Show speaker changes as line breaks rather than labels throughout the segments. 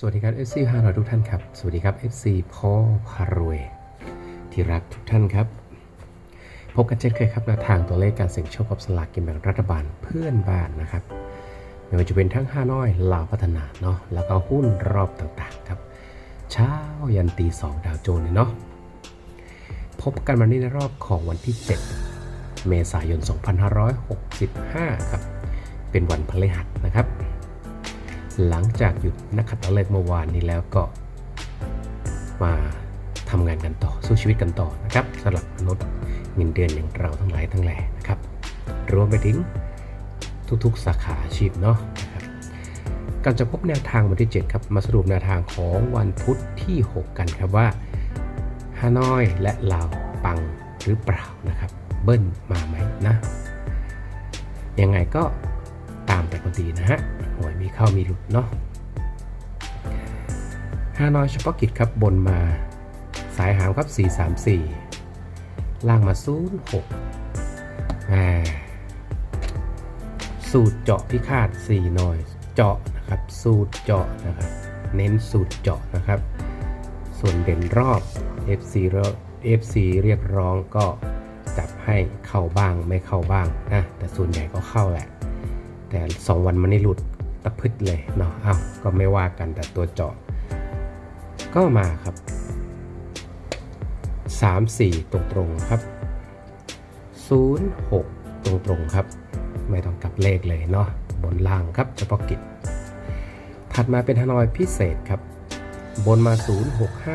สวัสดีครับ FC ฮารอยทุกท่านครับ สวัสดีครับ FC พ่อพารวย ที่รักทุกท่านครับ พบกันเช่นเคยครับแนวทางตัวเลขการเสี่ยงโชคกับสลากกินแบ่งรัฐบาลเพื่อนบ้านนะครับไม่ว่าจะเป็นทั้งห้าน้อยลาวพัฒนาเนาะแล้วก็หุ้นรอบต่างๆครับ เช้ายันตีสองดาวโจนส์เนาะพบกันวันนี้ในรอบของวันที่ 7 เมษายน 2565 ครับ เป็นวันพฤหัส หลังจากหยุดนักขัตฤกษ์เมื่อวานนี้แล้วก็มาทำงานกันต่อสู้ชีวิตกันต่อนะครับสำหรับมนุษย์เงินเดือนอย่างเราทั้งหลายทั้งแหล่นะครับ รวมไปถึงทุกๆ สาขาอาชีพเนาะนะครับก่อนจะพบแนวทางวันที่ 7 ครับ มาสรุปแนวทางของวันพุธที่ 6 กันครับว่าฮานอยและลาวปังหรือเปล่านะครับ เบิ้ลมาไหมนะยังไงก็ามแต่คนดีนะฮะหวยมีเข้ามีหลุดเนาะฮานอยเฉพาะกิจครับบนมาสายหางครับ 434 ล่างมา 06อ่าสูตรเจาะพิฆาต4หน่อย เจาะนะครับ สูตรเจาะนะครับ เน้นสูตรเจาะนะครับ ส่วนเด่นรอบ FC เร FC เรียกร้องก็จับให้เข้าบ้างไม่เข้าบ้างนะ แต่ส่วนใหญ่ก็เข้าแหละ แต่ 2 วันมันนี่หลุดตะพึดเลยเนาะอ้าวก็ไม่ว่ากันแต่ตัวเจาะ ก็มาครับ 3 4 ตรงตรงครับ 0 6 ตรงตรงครับ ไม่ต้องกลับเลขเลยเนาะบนล่างครับเฉพาะกิจ ถัดมาเป็นฮานอยพิเศษครับ บนมา 0 6 5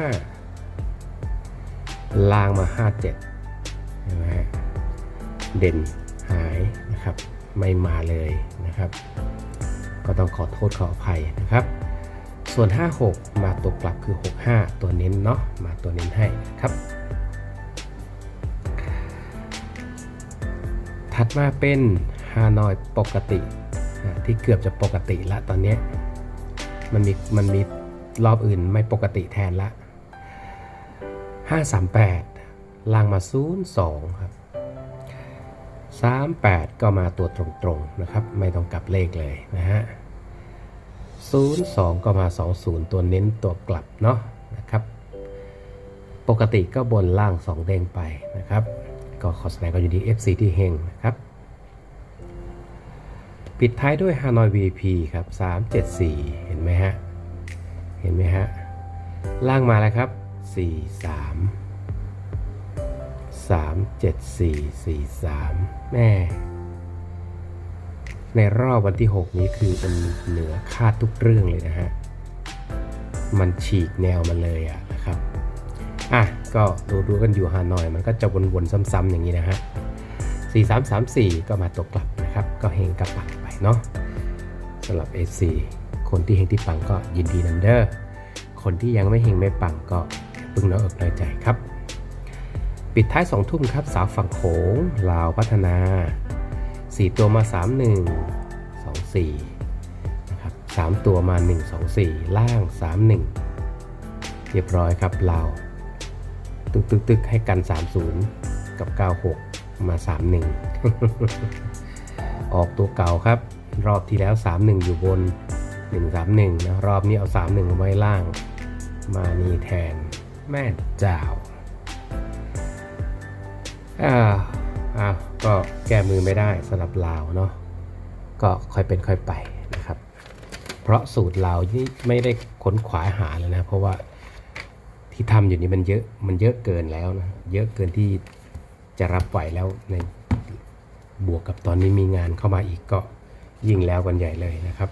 ล่างมา 57เห็นไหมเด่นหายนะครับ ไม่มาเลยนะครับ ก็ต้องขอโทษขออภัยนะครับ ส่วน 56 มาตัวกลับคือ 65 ตัวเน้นเนาะมาตัวเน้นให้ครับ ถัดมาเป็นฮานอยปกติที่เกือบจะปกติละตอนนี้มันมีมันมีรอบอื่นไม่ปกติแทนละ 538ล่างมา 02 ครับ 38 ก็มาตัวตรงๆนะครับ ไม่ต้องกลับเลขเลยนะฮะ02 ก็มา 20 ตัวเน้นตัวกลับเนาะนะครับ ปกติก็บนล่าง 2 เด้งไปนะครับ ก็ขอแสดงความยินดี FC ที่เฮงนะครับ ปิดท้ายด้วยฮานอย VP ครับ 374 เห็นไหมฮะ เห็นไหมฮะ ล่างมาแล้วครับ 43 3 7 4 4 3 แม่ ในรอบวันที่ 6 นี้คือมันเหนือคาดทุกเรื่องเลยนะฮะ มันฉีกแนวมาเลยอะนะครับ อะ ก็ดูดูกันอยู่ฮานอยมันก็จะวนๆซ้ำๆอย่างนี้นะฮะ 4 3 3 4 ก็มาตกกลับนะครับ ก็เฮงกระปังไปเนาะสำหรับ AC คนที่เฮงที่ปังก็ยินดีนันเดอร์คนที่ยังไม่เฮงไม่ปังก็เพิ่งน้อยอกน้อยใจครับ ปิดท้าย2ทุ่มครับสาวฝั่งโขงลาวพัฒนา 4 ตัวมา 3 1 2 4นะครับ3ตัวมา 1 2 4 ล่าง 3 1 เรียบร้อยครับลาวตึกตึกตึกให้กัน 30 กับ 96 มา 31 ออกตัวเก่าครับ รอบที่แล้ว 31 อยู่บน 131นะรอบนี้เอา 31ไว้ล่าง มานี่แทนแม่เจ้า อ่าอ่าก็แก้มือไม่ได้สำหรับลาวเนาะก็ค่อยเป็นค่อยไปนะครับ เพราะสูตรลาวนี่ไม่ได้ค้นขวายหาเลยนะ เพราะว่าที่ทำอยู่นี่มันเยอะมันเยอะเกินแล้วนะเยอะเกินที่จะรับไหวแล้วในบวกกับตอนนี้มีงานเข้ามาอีกก็ยิ่งแล้วกันใหญ่เลยนะครับ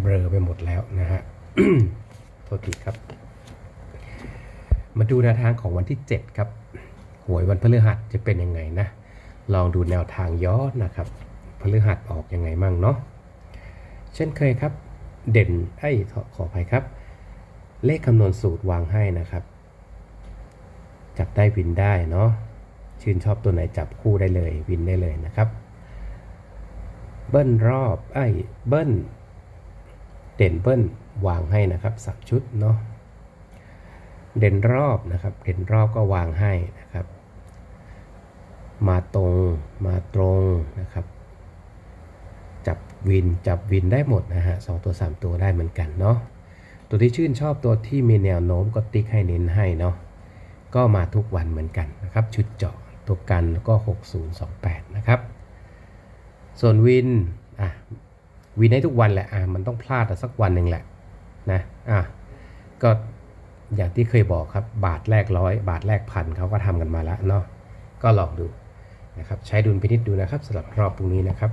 เบลอไปหมดแล้วนะฮะโทษทีครับ มาดูแนวทางของวันที่ 7 ครับ หวยวันพฤหัสจะเป็นยังไงนะ ลองดูแนวทางย้อนนะครับพฤหัสออกยังไงมั่งเนาะเช่นเคยครับ เด่นไอ้ขออภัยครับ เลขคำนวณสูตรวางให้นะครับ จับได้วินได้เนาะชื่นชอบตัวไหนจับคู่ได้เลยวินได้เลยนะครับ เบิ้ลรอบไอ้เบิ้ลเด่นเบิ้ลวางให้นะครับสับชุดเนาะเด่นรอบนะครับ เด่นรอบก็วางให้นะครับ มาตรงมาตรงนะครับ จับวินจับวินได้หมดนะฮะสองตัว 3 ตัวได้เหมือนกันเนาะตัวที่ชื่นชอบตัวที่มีแนวโน้มก็ติ๊กให้เน้นให้เนาะก็มาทุกวันเหมือนกันนะครับ ชุดเจาะตัวกันก็ 6028 นะครับ ส่วนวินอะวินให้ทุกวันแหละอะมันต้องพลาดสักวันหนึ่งแหละนะอะก็อย่างที่เคยบอกครับบาทแรกร้อยบาทแรกพันเขาก็ทำกันมาแล้วเนาะก็ลองดู นะครับใช้ดุลพินิจดูนะครับสำหรับรอบพรุ่งนี้นะครับ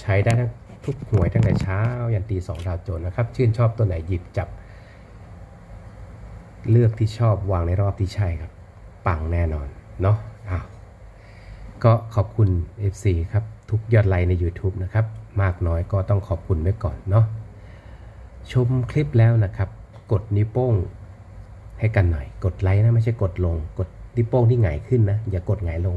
ใช้ได้ทั้งทุกหน่วยตั้งแต่เช้ายันตีสองดาวโจนส์นะครับ ชื่นชอบตัวไหนหยิบจับ เลือกที่ชอบวางในรอบที่ใช่ครับ ปังแน่นอนเนาะอ้าวก็ขอบคุณ FC ครับ ทุกยอดไลค์ใน YouTube นะครับ มากน้อยก็ต้องขอบคุณไว้ก่อนเนาะชมคลิปแล้วนะครับ กดนิ้วโป้งให้กันหน่อย กดไลค์นะไม่ใช่กดลง กดนิ้วโป้งที่หงายขึ้นนะ อย่ากดหงายลง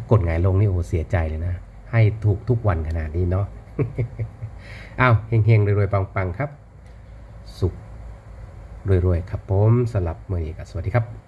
ถ้ากดหงายลงนี่โอ้เสียใจเลยนะ ให้ถูกทุกวันขนาดนี้เนาะอ้าวเฮงๆรวยๆปังๆครับ สุขรวยๆครับผมสลับมือนี้ก็สวัสดีครับ